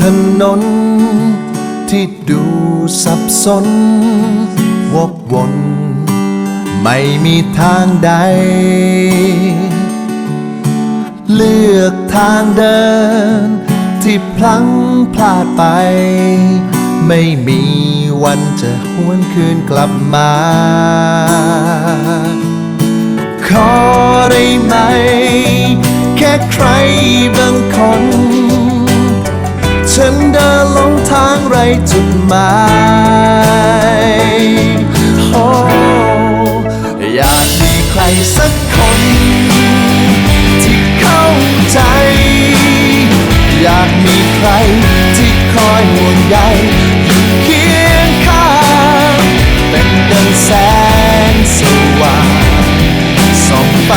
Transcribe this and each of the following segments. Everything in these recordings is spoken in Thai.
ถนน ที่ดูสับสน วกวน ไม่มีทางใด เลือกทางเดิน ที่พลังพลาดไป ไม่มีวันจะหวนคืนกลับมา ขอได้ไหม แค่ใครบางคน ฉันเดินลงทางไรจุดหมายโอ้อยากมีใครสักคน ที่เข้าใจ อยากมีใครที่คอยห่วงใยอยู่เคียงข้างเป็นดังแสงสว่างส่องไป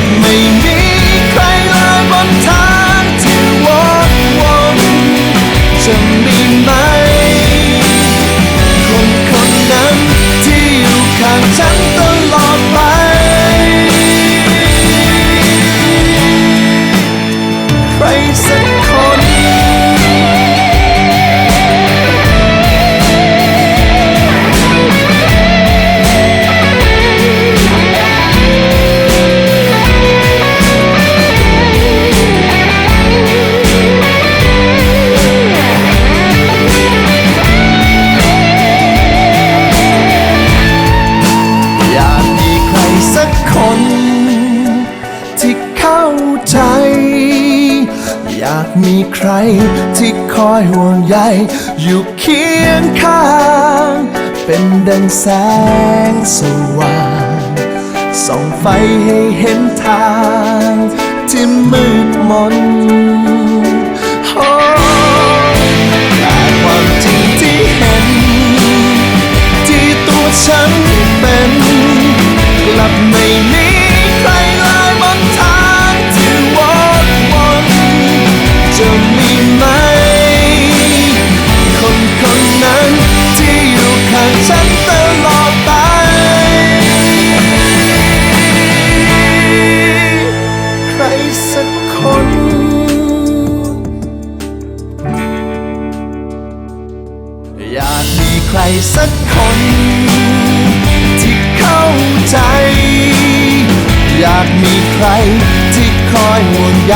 บไม่มีใครเลยบนทางที่วกวนจะมีไหม คนคนนั้นที่อยู่ข้างฉันตลอดไปใครสักากมีใคร ที่คอยห่วงใยอยู่เคียงข้าง เป็นดังแสงสว่างส่องไฟให้เห็นทาง ที่มืดมน ใครสักคน ที่เข้าใจ อยากมีใครที่คอยห่วงใย